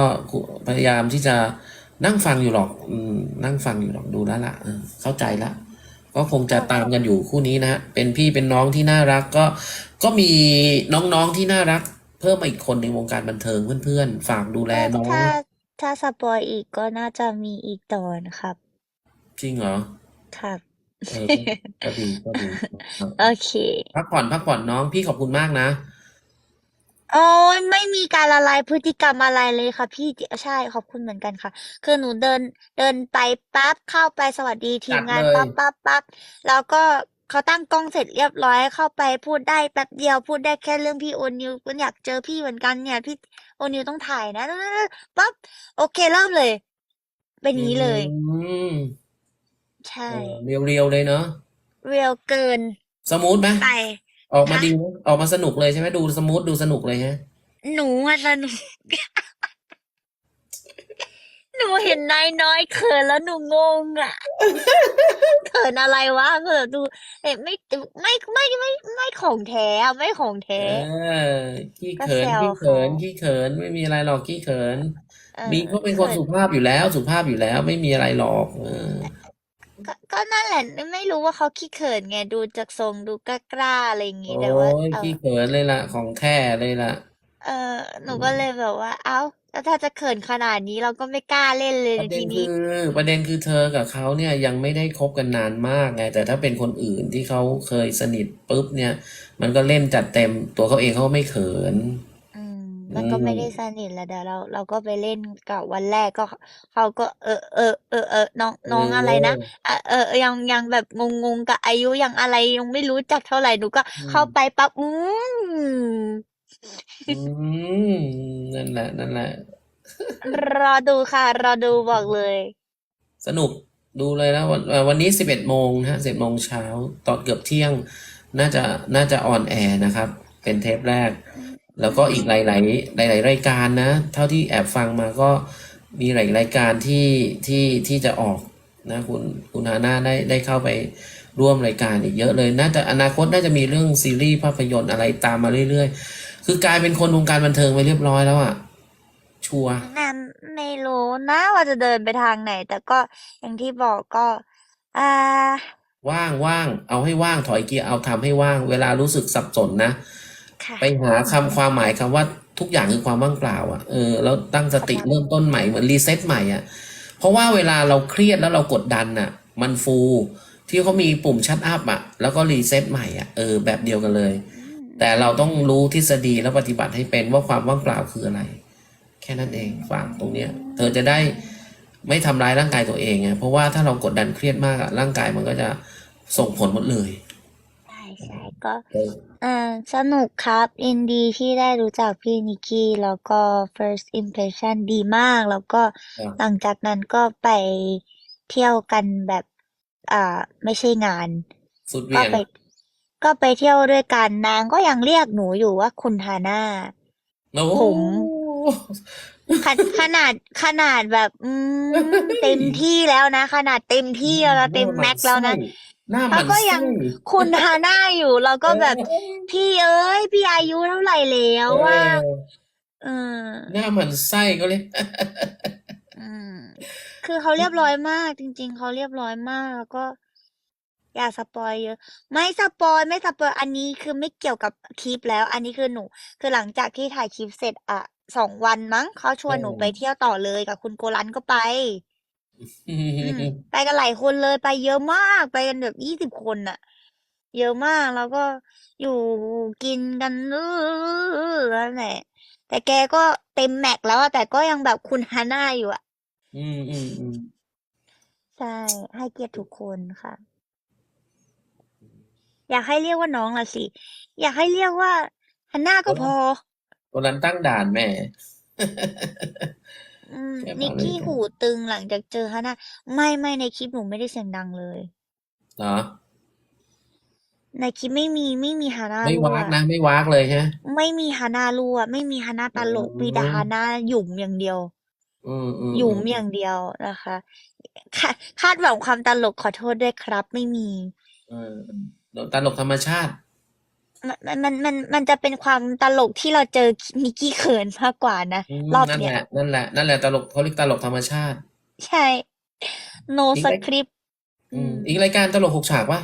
ก็พยายามที่จะนั่งฟังอยู่หรอกอืมนั่งฟังอยู่หรอกดูแล้วล่ะเออเข้าใจละก็คงจะตามกันอยู่คู่นี้นะฮะเป็นพี่เป็นน้องที่น่ารักก็ก็มีน้องๆที่น่ารัก เพิ่มมาอีกคนในวงการบันเทิงเพื่อนๆ ฝากดูแลน้องถ้าถ้าสปอยอีกก็น่าจะมีอีกตอนครับ จริงเหรอครับเออก็ดีก็ดีครับโอเค พักผ่อนพักผ่อนน้องพี่ขอบคุณมากนะ โอ้ยไม่มีการละลายพฤติกรรมอะไรเลยค่ะพี่ใช่ขอบคุณเหมือนกันค่ะ คือหนูเดินเดินไปปั๊บเข้าไปสวัสดีทีมงานจัดเลยปั๊บปั๊บปั๊บแล้วก็เขาตั้งกล้องเสร็จเรียบร้อยเข้าไปพูดได้แป๊บเดียวพูดได้แค่เรื่องพี่โอนิวก็อยากเจอพี่เหมือนกันเนี่ย พี่โอนิวต้องถ่ายนะปั๊บโอเคเริ่มเลย เป็นอย่างนี้เลยอืมใช่ เออเรียวๆเลยเนาะเรียลเกินสมูทไหม ไป ออกมาฮะดีไหมออกมาสนุกเลยใช่ไหมดูสมูทดูสนุกเลยฮะหนูอะสนุก หนูเห็นนายน้อยเขินแล้วหนูงงอะเขินอะไรวะเขินดูเอ๊ะไม่ไม่ไม่ไม่ไม่ของแท้อะไม่ของเอแท้ อขี้ก็เขินแซวขี้เขินเขาขี้เขินไม่มีอะไรหรอกขี้เขินเออมีเขาเป็นคนเขิน สุภาพอยู่แล้ว สุภาพอยู่แล้วไม่มีอะไรหรอกเออ ก็ก็นั่นแหละไม่รู้ว่าเขาขี้เขินไงดูจากทรงดูกล้าๆอะไรอย่างงี้โอ้แต่ว่า ยเออ ขี้เขินเลยล่ะ ของแท้เลยล่ะ เออหนูก็เลยแบบว่า เอ้าแล้วถ้าจะเขินขนาดนี้เราก็ไม่กล้าเล่นเลยประเด็ทีนนี้ คือประเด็นคือเธอกับเขาเนี่ยยังไม่ได้คบกันนานมากไง แต่ถ้าเป็นคนอื่นที่เขาเคยสนิทปุ๊บเนี่ย มันก็เล่นจัดเต็มตัวเขาเองเขาก็ไม่เขินอื มมันก็ไม่ได้สนิทแล้วเดี๋ยวเราเราก็ไปเล่นกับวันแรกก็เขาก็เออเออเออเออน้องน้องอะไรนะอะเออเออยังยังแบบงงงกับอายุยังอะไรยังไม่รู้จักเท่าไหร่หนูก็อืมเข้าไปปั๊บอืม อืมนั่นแหละนั่นแหละรอดูค่ะ รอดูบอกเลย สนุกดูเลยแล้ววันเอ่อวันนี้สิบเอ็ดโมงนะฮะสิบโมงเช้าตอนเกือบเที่ยง น่าจะน่าจะออนแอร์นะครับ เป็นเทปแรก แล้วก็อีกหลาย ๆ หลาย ๆ รายการนะ เท่าที่แอบฟังมาก็มีหลายรายการที่ที่ที่จะออกนะคุณคุณฮาน่าได้ได้เข้าไปร่วมรายการอีกเยอะเลยน่าจะอนาคตน่าจะมีเรื่องซีรีส์ภาพยนตร์อะไรตามมาเรื่อย ๆ คือกลายเป็นคนวงการบันเทิงไปเรียบร้อยแล้วอะ ชัวร์น่าไม่รู้นะว่าจะเดินไปทางไหน แต่ก็อย่างที่บอกก็อ่าว่างว่างเอาให้ว่างถอยเกียร์เอาทำให้ว่าง เวลารู้สึกสับสนนะค่ะ ไปหาคำความหมายคำว่าทุกอย่างคือความว่างเปล่า อะเออแล้วตั้งสติครับเริ่มต้นใหม่เหมือนรีเซ็ตใหม่อะเพราะว่าเวลาเราเครียดแล้วเรากดดันอะ มันฟูที่เขามีปุ่มชัดอัพอะ แล้วก็รีเซ็ตใหม่อะเออแบบเดียวกันเลยอืมแต่เราต้องรู้ทฤษฎีแล้วปฏิบัติให้เป็นว่าความว่างเปล่าคืออะไร แค่นั้นเองฝากตรงเนี้ย เธอจะได้ไม่ทำร้ายร่างกายตัวเองไงเพราะว่าถ้าเรากดดันเครียดมากอะร่างกายมันก็จะส่งผลหมดเลย ใช่ใช่ก็เอออ่า สนุกครับ ยินดีที่ได้รู้จักพี่นิกกี้ แล้วก็ first impression ดีมาก แล้วก็ครับหลังจากนั้นก็ไปเที่ยวกันแบบ อ่า ไม่ใช่งาน สุดเหก็วี่ยงไป ก็ไปเที่ยวด้วยกันนางก็ยังเรียกหนูอยู่ว่าคุณฮาน่า โอ้ผมขนขนาดขนาดแบบ อืม เต็มที่แล้วนะ ขนาดเต็มที่แล้วนะเต็มแม็กซ์แล้วนะ หน้าหแล้มัวนก็ยังไส้คุณฮาน่าอยู่เราก็แบบเออพี่เอ้ย พี่อายุเท่าไหร่แล้วว่า เออเออ หน้าหมันไส้ก็เลย อืม คือเขาเรียบร้อยมาก จริง ๆเขาเรียบร้อยมากแล้วก็ อย่าสปอยเยอะ ไม่สปอยไม่สปอยอันนี้คือไม่เกี่ยวกับคลิปแล้ว อันนี้คือหนู คือหลังจากที่ถ่ายคลิปเสร็จอะสองวันมั้งเขาชวนหนูเออไปเที่ยวต่อเลยกับคุณโกลันก็ไป อือืมมไปกันหลายคนเลยไปเยอะมากไปกันแบบยี่สิบคนน่ะเยอะมากแล้วก็อยู่กินกันเออนั่นแหละ แต่แกก็เต็มแม็กซ์แล้วอะแต่ก็ยังแบบคุณฮาน่าอยู่อะอืมอืมอืมใช่ ให้เกียรติทุกคนค่ะ อยากให้เรียกว่าน้องละสิ อยากให้เรียกว่าฮันน่าก็พอตัวนั้นตั้งด่านแหม่ อืมแค่บนิอกกเลยกี้กันหูตึงหลังจากเจอฮันน่าไม่ไม่ในคลิปหนูไม่ได้เสียงดังเลยเหรอในคลิปไม่มีไม่มีฮาน่าไม่รั่ววากนะ ไม่วากเลยใช่ไหมไม่มีฮาน่ารั่วไม่มีฮาน่าตลกอืมมีแต่ฮาน่าหยุ่มอย่างเดียว อืมอืมหยุ่มอืมอย่างเดียวนะคะคาคาดหวังความตลกขอโทษด้วยครับ ไม่มี เออตลกธรรมชาติ มันมันมันมันจะเป็นความตลกที่เราเจอนิกกี้เขินมากกว่านะอืมรอบนั่นเนี้แหยละนั่นแหละนั่นแหละตลกเขาเรียกตลกธรรมชาติ ใช่ no อีกราย script อือืมม อีกรายการตลกหกฉากวะ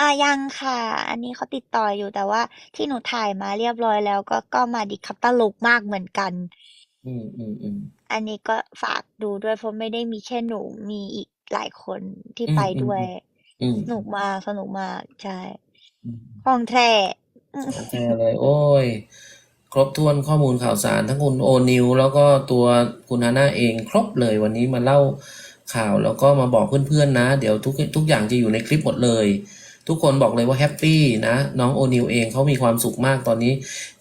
อะยังค่ะ อันนี้เขาติดต่ออยู่แต่ว่าที่หนูถ่ายมาเรียบร้อยแล้วก็ก็มาดิครับตลกมากเหมือนกัน อืมอืมอืมอันนี้ก็ฝากดูด้วยเพราะไม่ได้มีแค่หนูมีอีกหลายคนที่อืมไปอืมด้วย อืมสนุกมากสนุกมากใช่อืม ของแท้อืมโอเคเลย โอ้ย ครบถ้วนข้อมูลข่าวสารทั้งคุณโอนิวแล้วก็ตัวคุณฮาน่าเองครบเลยวันนี้มาเล่าข่าวแล้วก็มาบอกเพื่อนๆนะ เดี๋ยวทุกทุกอย่างจะอยู่ในคลิปหมดเลย ทุกคนบอกเลยว่าแฮปปี้นะ น้องโอนิวเองเขามีความสุขมากตอนนี้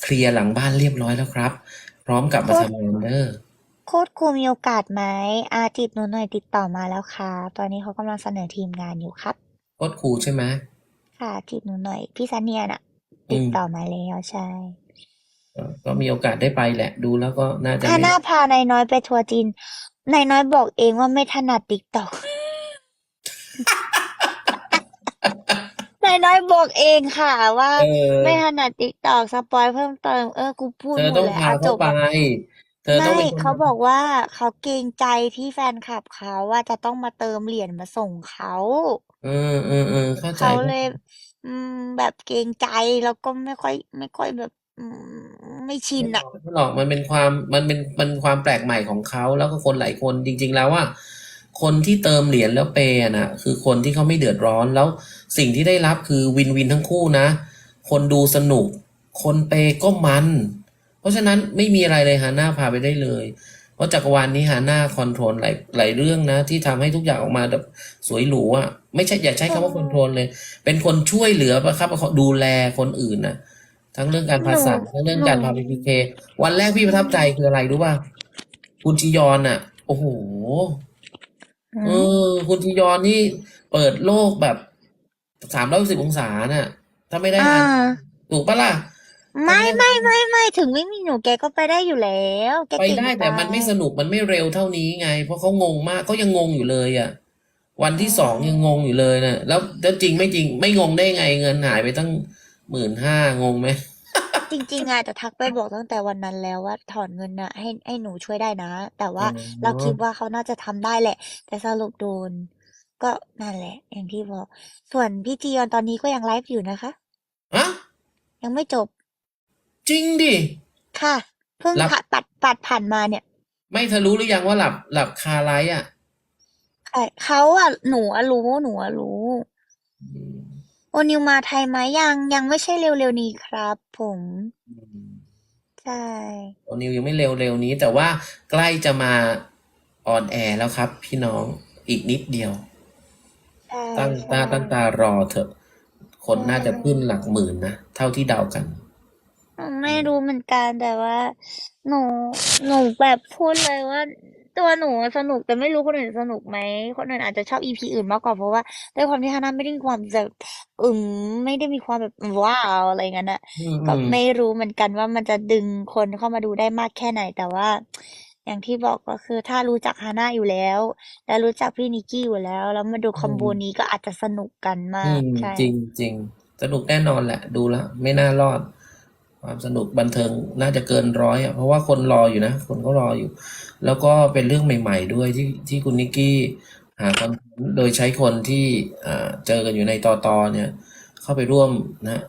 เคลียร์หลังบ้านเรียบร้อยแล้วครับ พร้อมกลับโคมาตรทำงานเด้อ โคตรครูมีโอกาสไหมอาจีบหนูหน่อยติดต่อมาแล้วค่ะ ตอนนี้เขากำลังเสนอทีมงานอยู่ครับ โคตรคูลใช่ไหม ค่ะจีบหนูหน่อย พี่ซันเนียน่ะอืติดมต่อมาแล้วใช่ก็ก็มีโอกาสได้ไปแหละ ดูแล้วก็น่าจะฮาไม่น่าพานายน้อยไปทัวร์จีนนายน้อยบอกเองว่าไม่ถนัดติ๊กต็อกนายน้อยบอกเองค่ะว่าเออไม่ถนัดติ๊กต็อกสปอยเพิ่มเติมเออกูพูดเธอหมต้ดองแล้วพาอะจเขาบไปอะ เธอต้องไม่เป็นคนเขาบอกว่าเขาเกรงใจที่แฟนคลับเขาว่าจะต้องมาเติมเหรียญมาส่งเขา เออเออเออเข้าใจเขาเข้าเลใจยอืม แบบเกรงใจแล้วก็ไม่ค่อย ไม่ค่อยแบบ อืมไม่ชินไม่หรอะ อกไม่หรอกมันเป็นความมันเป็นมันความแปลกใหม่ของเขาแล้วก็คนหลายคนจริง ๆ แล้วว่า คนที่เติมเหรียญแล้วเปย์อะนะคือคนที่เขาไม่เดือดร้อนแล้วสิ่งที่ได้รับคือวินวินทั้งคู่นะ คนดูสนุก คนเปย์ก็มันเพ ราะฉะนั้นไม่มีอะไรเลยฮาน่าพาไปได้เลยเพราะจักรวาลนี้ฮาน่าคอนโทรลหลายหลายเรื่องนะ ที่ทำให้ทุกอย่างออกมาแบบสวยหรูอะไม่ใช่อย่าใช้คำว่าคอนโทรลเลย เป็นคนช่วยเหลือประคับประคองดูแลคนอื่นนะทั้งเรื่องการหภานูษาทั้งเรื่องหนูการพาไปพีเควันแรกพี่ประทับใจคืออะไรรู้ป่ะคุณจียอนอะโอ้โหอืเอมอคุณจียอนนี่เปิดโลกแบบสามร้อยสิบองศาน่ะ ถ้าไม่ได้อ่าฮาถูกปะล่ะถ้า ไม่ไม่ได้ไม่ไม่ไม่ถึงไม่มีหนูแกก็ไปได้อยู่แล้วแกไปเก่งได้จะแต่ตามันไม่ยสนุกมันไม่เร็วเท่านี้ไง เพราะเขางงมากเขายังงงอยู่เลยอะ วันอ๋ที่สองยังงงอยู่เลยนะแล้วแล้วจริงไม่จริงไม่งงได้ไงเงินหายไปตั้งหมื่นห้างงไหม จริงๆอะจะทักไปบอกตั้งแต่วันนั้นแล้วว่าถอนเงินน่ะให้ให้หนูช่วยได้นะ แต่อ๋ว่าอเราคิดว่าเขาน่าจะทำได้แหละ แต่สรุปโดน ก็นั่นแหละ อย่างที่บอก ส่วนพี่จียอนตอนนี้ก็ยังไลฟ์อยู่นะคะ ฮะยังไม่จบ จริงดิ ค่ะ เพิ่งหลับ ผ่าปัดปัดผ่านมาเนี่ยไม่เธอรู้หรือยังว่าหลับหลับคาไลฟ์อะ ใช่เขาอะหนูอะรู้หนูอะรู้อืมโอนิวมาไทยไหมยังยังไม่ใช่เร็วๆนี้ครับผมอืมใช่โอนิวยังไม่เร็วเร็วนี้ แต่ว่าใกล้จะมาออนแอร์แล้วครับ พี่น้องอีกนิดเดียว ใช่ตั้งใช่ตาตั้งตารอเถอะ คนน่าจะขึ้นหลักหมื่นนะ เท่าที่เดากัน อืมไม่รู้เหมือนกันแต่ว่า หนูหนูแบบพูดเลยว่า ตัวหนูสนุกแต่ไม่รู้คนอื่นสนุกไหมคนอื่นอาจจะชอบอีพีอื่นมากกว่าเพราะว่าด้วยความที่ฮาน่าไม่ได้มีความแบบอึมไม่ได้มีความแบบว้าวอะไรเงี้ยนะอืมก็อืมไม่รู้เหมือนกันว่ามันจะดึงคนเข้ามาดูได้มากแค่ไหน แต่ว่า อย่างที่บอกก็คือถ้ารู้จักฮาน่าอยู่แล้ว และรู้จักพี่นิกกี้อยู่แล้ว แล้วมาดูคอมโบนี้ก็อาจจะสนุกกันอืมากมใช่ จริงจริงสนุกแน่นอนแหละ ดูแล้ว ไม่น่ารอด ความสนุกบันเทิงน่าจะเกินร้อยอะเพราะว่าคนรออยู่นะ คนก็รออยู่ แล้วก็เป็นเรื่องใหม่ ๆ ด้วยที่ที่คุณนิกกี้หาคอนโดยใช้คนที่เจอกันอยู่ในตอตอเนี่ย เข้าไปร่วมนะ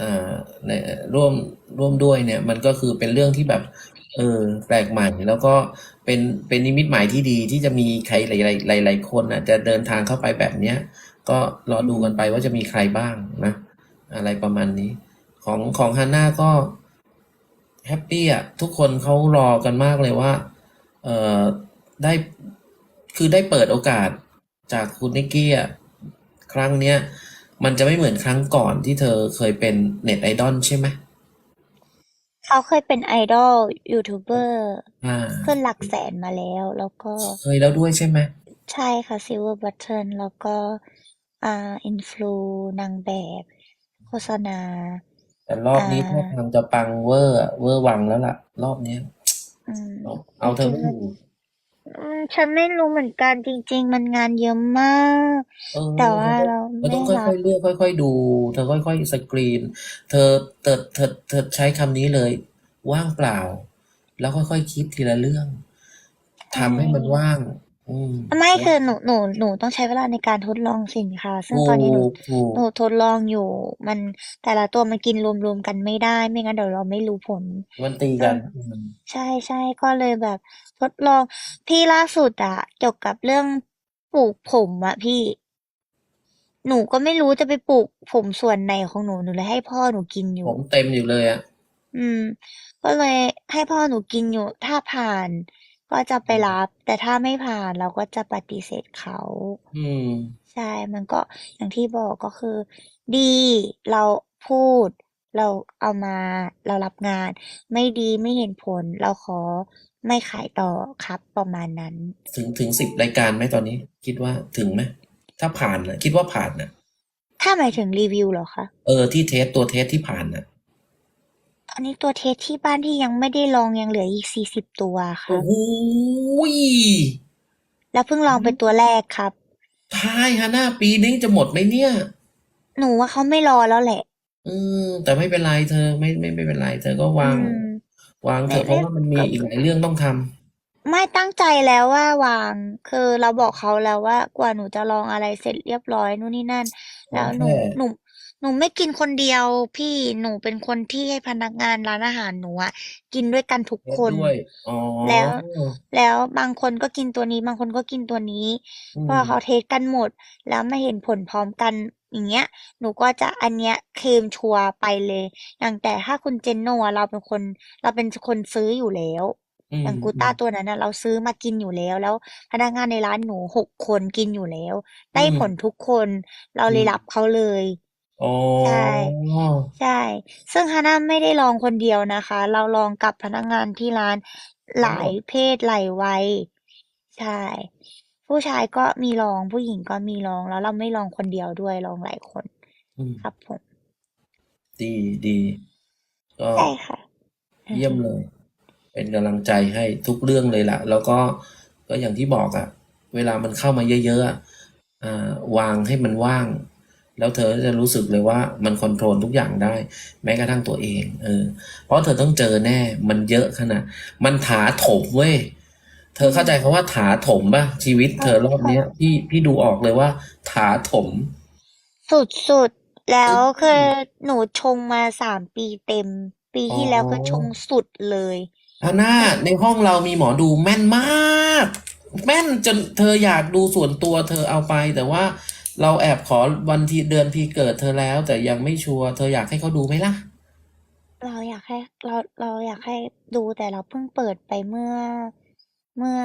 อ่าในร่วมร่วมด้วยเนี่ย มันก็คือเป็นเรื่องที่แบบ เออแปลกใหม่ แล้วก็เป็นเป็นนิมิตหมายที่ดีที่จะมีใครหลายๆหลายๆคนอะจะเดินทางเข้าไปแบบเนี้ย ก็รอดูกันไปว่าจะมีใครบ้างนะ อะไรประมาณนี้ ของของฮาน่าก็แฮปปี้อะทุกคนเขารอกันมากเลยว่า เอ่อได้คือได้เปิดโอกาสจากคุณนิกกี้อะครั้งเนี้ย มันจะไม่เหมือนครั้งก่อนที่เธอเคยเป็นเน็ตไอดอลใช่ไหมเขาเคยเป็นไอดอลยูทูบเบอร์อ่าขึ้นหลักแสนมาแล้ว แล้วก็เคยแล้วด้วยใช่ไหมใช่ค่ะ Silver Button แล้วก็อ่าอินฟลูนางแบบ โฆษณา แต่รอบนี้อ่าท่าทางจะปังเวอร์อะเวอร์วังแล้วล่ะ รอบเนี้ยอืมเอาเอาเธอไม่อยู่อืมฉันไม่รู้เหมือนกันจริง ๆ มันงานเยอะมาก เออแต่ว่าเธอเราเธอไม่ต้องรัค่อบ ยๆเลือกค่อย ๆ ดู เธอค่อยๆสกรีน เธอเธอเธอเธอใช้คำนี้เลย ว่างเปล่า แล้วค่อยๆคิดทีละเรื่องใช่ ทำให้มันว่าง อืมไม่คือหนูหนูหนูต้องใช้เวลาในการทดลองสินค้า ซึ่งถูตอนนี้หนูกถูกหนูทดลองอยู่ มันแต่ละตัวมันกินรวมๆกันไม่ได้ ไม่งั้นเดี๋ยวเราไม่รู้ผล มันตีซึ่กังนอืมใช่ใช่ก็เลยแบบทดลอง พี่ล่าสุดอะเกี่ยวกับเรื่องปลูกผมอะพี่หนูก็ไม่รู้จะไปปลูกผมส่วนไหนของหนูหนูเลยให้พ่อหนูกินอผยู่ มเต็มอยู่เลยอะ อืม ก็เลยให้พ่อหนูกินอยู่ ถ้าผ่าน ก็จะไปอืมรับ แต่ถ้าไม่ผ่านเราก็จะปฏิเสธเขา อืม ใช่ มันก็อย่างที่บอกก็คือ ดีเราพูด เราเอามา เรารับงาน ไม่ดีไม่เห็นผล เราขอไม่ขายต่อครับประมาณนั้น ถึงถึงสิบรายการไหมตอนนี้ คิดว่าถึงไหมถ้าผ่านนะคิดว่าผ่านนะถ้าหมายถึงรีวิวเหรอคะ เออที่เทสตัวเทสที่ผ่านนะต อนนี้ตัวเทสที่บ้านที่ยังไม่ได้ลองยังเหลืออีกสี่สิบตัวคโอ้รับ โหยแล้วเพิ่งลองเป็นตัวแรกครับ ทายฮะหน้าปีนี้จะหมดไหมเนี่ย หนูว่าเขาไม่รอแล้วแหละเออแต่ไม่เป็นไรเธอไม่ไม่ไม่เป็นไร เธอก็อืวาง ม วางเถไม่อะเพไม่ราะว่ามันมีก็อีกหลายเรื่องต้องทำไม่ตั้งใจแล้วว่าวาง คือเราบอกเขาแล้วว่ากว่าหนูจะลองอะไรเสร็จเรียบร้อยนู่นนี่นั่นขอแล้วหนูแค่หนู หนูไม่กินคนเดียวพี่หนูเป็นคนที่ให้พนักงานร้านอาหารหนูอะกินด้วยกันทุกเทสคน ด้วย อ๋อ แล้ว แล้วบางคนก็กินตัวนี้ บางคนก็กินตัวนี้อืพอม เขาเทสกันหมด แล้วไม่เห็นผลพร้อมกันอย่างเงี้ย หนูก็จะอันเนี้ยเคลมชัวร์ไปเลย อย่างแต่ถ้าคุณเจนโนอะเราเป็นคน เราเป็นคนซื้ออยู่แล้ว อือมย่างกูอืต้ามตัวนั้นนะเราซื้อมากินอยู่แล้ว แล้วพนักงานในร้านหนูหกคนกินอยู่แล้ว อืได้มผลทุกคน เราอืเลยมรับเขาเลย อ๋อ ใช่ ใช่ ซึ่งฮาน่าไม่ได้ลองคนเดียวนะคะ เราลองกับพนักงานที่ร้านหทั้งลาหมยดเพศหลายวัย ใช่ ผู้ชายก็มีลองผู้หญิงก็มีลองแล้วเราไม่ลองคนเดียวด้วยลองหลายคนอืม ครับผม ดีดี ก็ใช่ค่ะอือเยี่ยมฮึเลย เป็นกำลังใจให้ทุกเรื่องเลยล่ะ แล้วก็ก็อย่างที่บอกอะเวลามันเข้ามาเยอะๆอะอ่าวางให้มันว่าง แล้วเธอจะรู้สึกเลยว่ามันคอนโทรลทุกอย่างได้ แม้กระทั่งตัวเองเออเพราะเธอต้องเจอแน่ มันเยอะขนาดมันถาโถมเว้ยเธอเข้าใจคำว่าถาถมป่ะชีวิตเธอรอบเนี้ยพี่พี่ดูออกเลยว่า ถาถม สุดๆ แล้วอืคือมหนูชงมาสามปีเต็ม ปีอ๋อที่แล้วก็ชงสุดเลยอาน่าแต่ในห้องเรามีหมอดูแม่นมาก แม่นจนเธออยากดูส่วนตัวเธอเอาไปแต่ว่า เราแอบขอวันที่เดือนปีเกิดเธอแล้ว แต่ยังไม่ชัวร์เธออยากให้เขาดูไหมล่ะ เราอยากให้เราเราอยากให้ดูแต่เราเพิ่งเปิดไปเมื่อ เมื่อ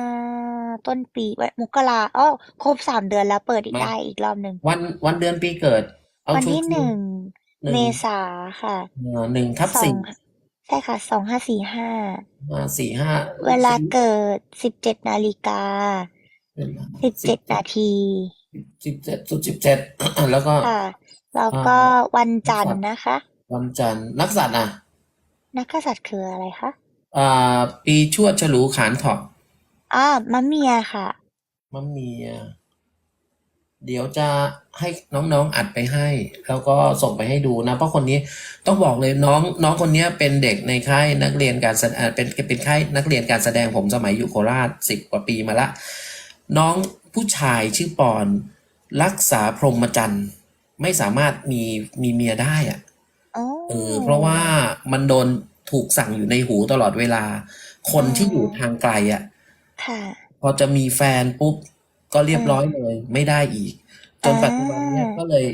ต้นปีวันมกราอ้อครบสามเดือนแล้วเปิดอีกมา ได้อีกรอบหนึ่งวันวันเดือนปีเกิด เอาวันชัวที่ร์หนึ่งหนึ่เมงษาค่ะเอ่อหนึ่งทับสอสี่งใช่ค่ะสองห้าสี่ห้ามาสี่ห้าเวลาสี่เกิดสิบเจ็ดนาฬิกาเวลาสิบสิเจ็บดนาที สิบเจ็ดสุดสิบเจ็ดแล้วก็ค่ะแล้วอ่าก็วันนักจันทสัตร์ว์นะคะ วันจันทร์นักสัตว์อะ นักกษัตริย์คืออะไรคะอ่า ปีชวดฉลูขานเถาะอ่ามะเมียค่ะ มะเมีย เดี๋ยวจะให้น้องๆอัดไปให้ แล้วก็ส่งไปให้ดูนะ เพราะคนนี้ต้องบอกเลยน้องน้องคนนี้เป็นเด็กในค่ายนักเรียนการแสดงเป็นเป็นค่ายนักเรียนการแสดงผมสมัยอยู่โคราชสิบกว่าปีมาละ น้องผู้ชายชื่อปอน รักษาพรหมจรรย์ไม่สามารถมีมีเมียได้อะอ๋อเออ เพราะว่ามันโดนถูกสั่งอยู่ในหูตลอดเวลาคอ๋นที่อยู่อทางไกลอะ ค่ะ พอจะมีแฟนปุ๊บก็เรียบอืมร้อยเลย ไม่ได้อีก จอ่นปัจจุบันเนี่ยาก็เลย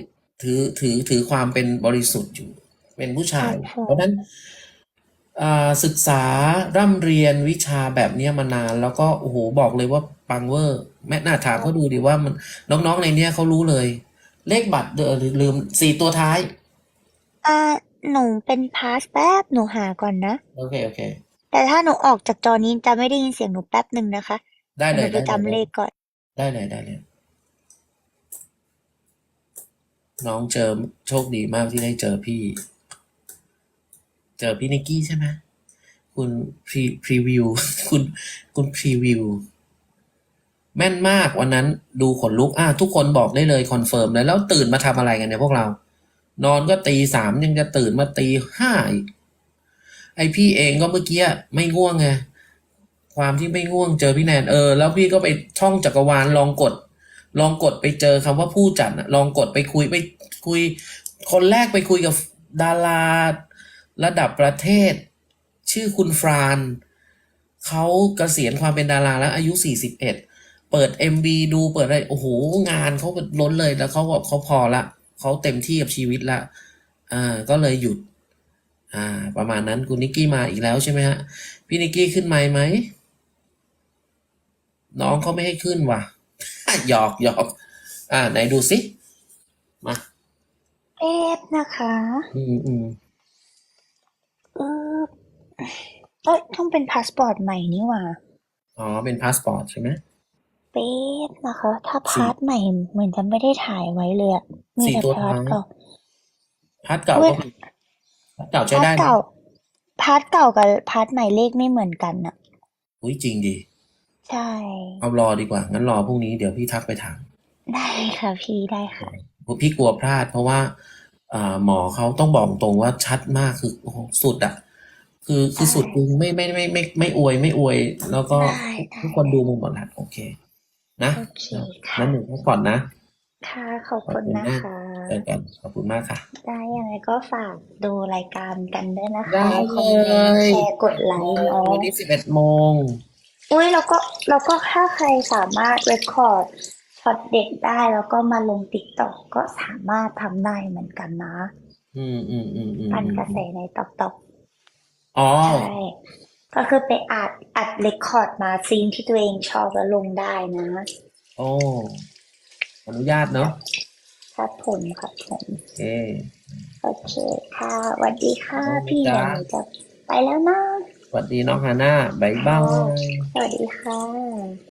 ถือถือถือความเป็นบริสุทธิ์อยู่ เป็นผู้ครัชายบผเพราะฉะมนั้นอ่าศึกษาร่ำเรียนวิชาแบบเนี้ยมานาน แล้วก็โอ้โหบอกเลยว่า ปังเวอร์ แม่น่าถามเขาดูดิว่ามันน้องๆในเนี้ยเขารู้เลย เลขบัตรเดอลืมสี่ตัวท้าย อ่าหนูเป็นพาสแป๊บหนูหาก่อนนะ โอเคโอเค แต่ถ้าหนูออกจากจอนี้จะไม่ได้ยินเสียงหนูแป๊บหนึ่งนะคะได้เดี๋ยวเลหนูยไปได้เลยจำเลขก่อน ได้เลยได้เลยน้องเจอโชคดีมากที่ได้เจอพี่ เจอพี่นิกกี้ใช่ไหมคุณพรีพรีวิว คุณคุณพรีวิว แม่นมากวันนั้นดูขนลุกอะทุกคนบอกได้เลยคอนเฟิร์มเลยแล้วตื่นมาทำอะไรกันเนี่ยพวกเรา นอนก็ตีสามยังจะตื่นมาตีห้าอีกไอพี่เองก็เมื่อกี้ไม่ง่วงไงความที่ไม่ง่วงเจอพี่แนนเออ แล้วพี่ก็ไปช่องจักรวาลลองกด ลองกดไปเจอคำว่าผู้จัดอะลองกดไปคุยไปคุย คนแรกไปคุยกับดาราระดับประเทศ ชื่อคุณฟรานเขาเกษียณความเป็นดาราแล้วอายุสี่สิบ เอ็ดเปิด MV ดูเปิดอะไรโอ้โหงานเขาล้นเลยแล้วเขาบอกเขาพอละเขาเต็มที่กับชีวิตละอ่าก็เลยหยุด อ่า ประมาณนั้นคุณนิกกี้มาอีกแล้วใช่ไหมฮะพี่นิกกี้ขึ้นไมค์ไหมน้องเขาไม่ให้ขึ้นว่ะหยอกหยอกอ่า ไหนดูสิมาเอฟนะคะ อืมอืมเออเอ้ยต้องเป็นพาสปอร์ตใหม่นี่หว่า อ๋อ เป็นพาสปอร์ตใช่ไหมเป๊บนะคะ ถ้าสี่พาร์ทใหม่เหมือนจะไม่ได้ถ่ายไว้เลยอะมีสี่แต่ตัวพาร์ทท้าย เก่า พาร์ทเก่าเว้ก็ยมีพาร์ทเก่าใช้พาร์ทได้นะเก่า พาร์ทเก่ากับพาร์ทใหม่เลขไม่เหมือนกันอะอุ้ยจริงดิใช่ เอารอดีกว่า งั้นรอพรุ่งนี้เดี๋ยวพี่ทักไปถาม ได้ค่ะพี่ได้ค่ะ พี่กลัวพลาด เพราะว่าอ่าหมอเขาต้องบอกตรงว่าชัดมากคือโอ้โหสุดอะคือคือใช่สุดจริงไม่ไม่ไม่ไม่ไม่ไม่อวยไม่อวย แล้วก็ได้ได้ ทุกคนดูมาหมดแล้วโอเค นะโอเคค่ะนั่นหนึ่งพักผ่อนนะค่ะขอบคุณขอบคุณนะมากคะ เจอกันขอบคุณมากค่ะ ได้ยังไงก็ฝากดูรายการกันด้วยนะคะได้คอมเมนต์เลยแชร์กดไลค์เนาะวันนี้สิบเอ็ดโมงอุ้ยแล้วก็แล้วก็ถ้าใครสามารถเรคคอร์ดช็อตเด็ดได้แล้วก็มาลงติ๊กต็อกก็สามารถทำได้เหมือนกันนะ อืมอืมอืมอืมปั่นอืมกระแสในต็อกต็อกอ๋อใช่ ก็คือไปอัดอัดเรคคอร์ดมาซีนที่ตัวเองชอบแล้วลงได้นะ โอ้ อนุญาตเนาะครับผมครับผมโอเคโอเคค่ะสวัสดีค่ะ พี่จ้าเดี๋ยวหนูจะไปแล้วนะสวัสดีน้องฮาน่าบ๊ายบายสวัสดีค่ะ